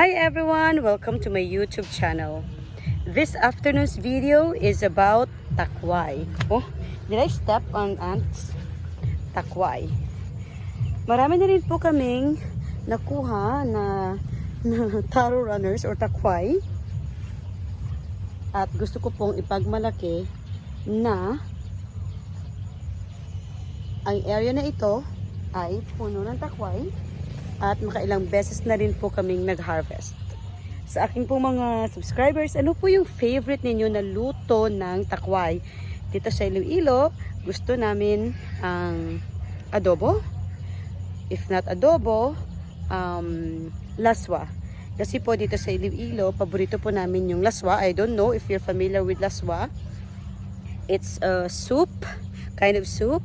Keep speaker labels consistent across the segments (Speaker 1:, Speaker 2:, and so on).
Speaker 1: Hi everyone! Welcome to my YouTube channel. This afternoon's video is about takway. Oh, did I step on ants? Takway. Marami na rin po kaming nakuha na, na taro runners or takway. At gusto ko pong ipagmalaki na ang area na ito ay puno ng takway at makailang beses na rin po kaming nag-harvest. Sa aking po mga subscribers, ano po yung favorite ninyo na luto ng takway? Dito sa Iloilo, gusto namin ang adobo. If not adobo, um, laswa. Kasi po dito sa Iloilo, paborito po namin yung laswa. I don't know if you're familiar with laswa. It's a soup, kind of soup,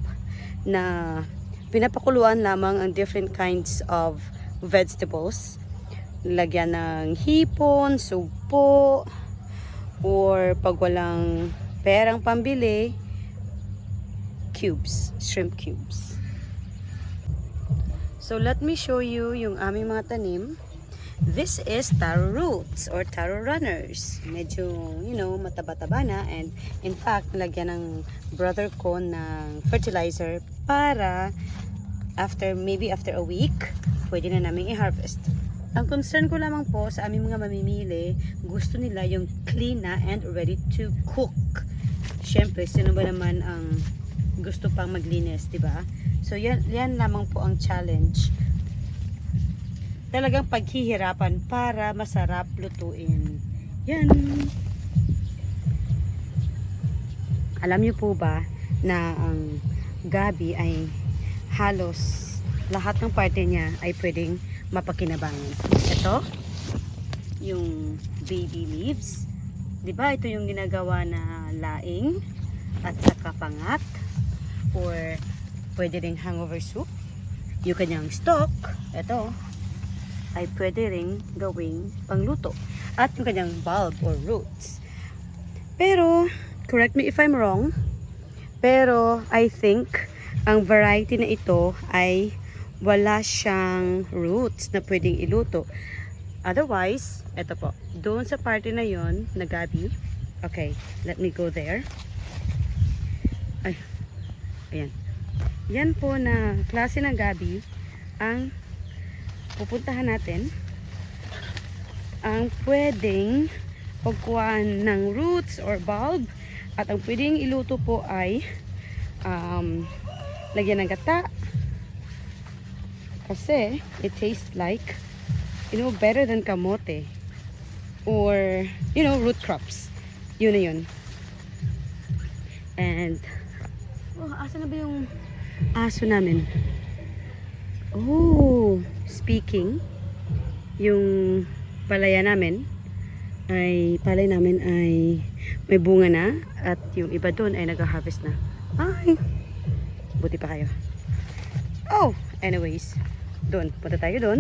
Speaker 1: na pinapakuluan lamang ang different kinds of vegetables. Lagyan ng hipon, sugpo, or pag walang perang pambili, cubes, shrimp cubes. So let me show you yung aming mga tanim. This is taro roots or taro runners. Medyo, you know, mataba-taba na and in fact, nilagyan ng brother ko ng fertilizer para after, maybe after a week, pwede na namin i-harvest. Ang concern ko lamang po sa aming mga mamimili, gusto nila yung clean na and ready to cook. Siyempre, sino ba naman ang gusto pang maglinis, di ba? So, yan, yan lamang po ang challenge talagang paghihirapan para masarap lutuin. Yan. Alam niyo po ba na ang gabi ay halos lahat ng parte niya ay pwedeng mapakinabangan. Ito, yung baby leaves. ba ito yung ginagawa na laing at saka pangat or pwede ring hangover soup. Yung kanyang stock, ito, ay pwede ring gawing pangluto. At yung kanyang bulb or roots. Pero, correct me if I'm wrong, pero I think ang variety na ito ay wala siyang roots na pwedeng iluto. Otherwise, eto po, doon sa party na yon na gabi, okay, let me go there. Ay, ayan. Yan po na klase ng gabi ang pupuntahan natin ang pwedeng pagkuhan ng roots or bulb at ang pwedeng iluto po ay um, lagyan ng gata. Kasi it tastes like you know better than kamote. Or you know root crops. Yun na yun. And oh asa na ba yung aso namin? Oh speaking yung palaya namin ay palay namin ay may bunga na at yung iba doon ay nag-harvest na. Ay buti pa kayo. Oh anyways. Doon. Punta tayo doon.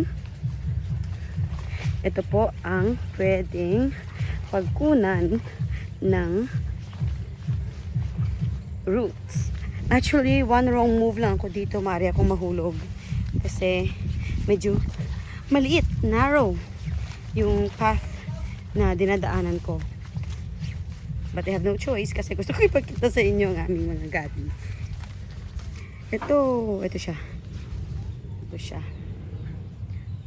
Speaker 1: Ito po ang pwedeng pagkunan ng roots. Actually one wrong move lang ako dito maaari akong mahulog. Kasi medyo maliit, narrow yung path na dinadaanan ko. But I have no choice kasi gusto ko ipagkita sa inyo ang aming mga gabi. Ito, ito siya. Ito siya.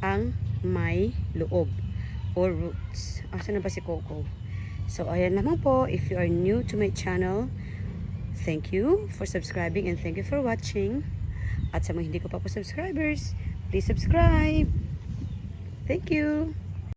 Speaker 1: Ang may loob or roots. Asa na ba si Coco? So, ayan lamang po. If you are new to my channel, thank you for subscribing and thank you for watching. At sa mga hindi ko pa po subscribers, please subscribe. Thank you.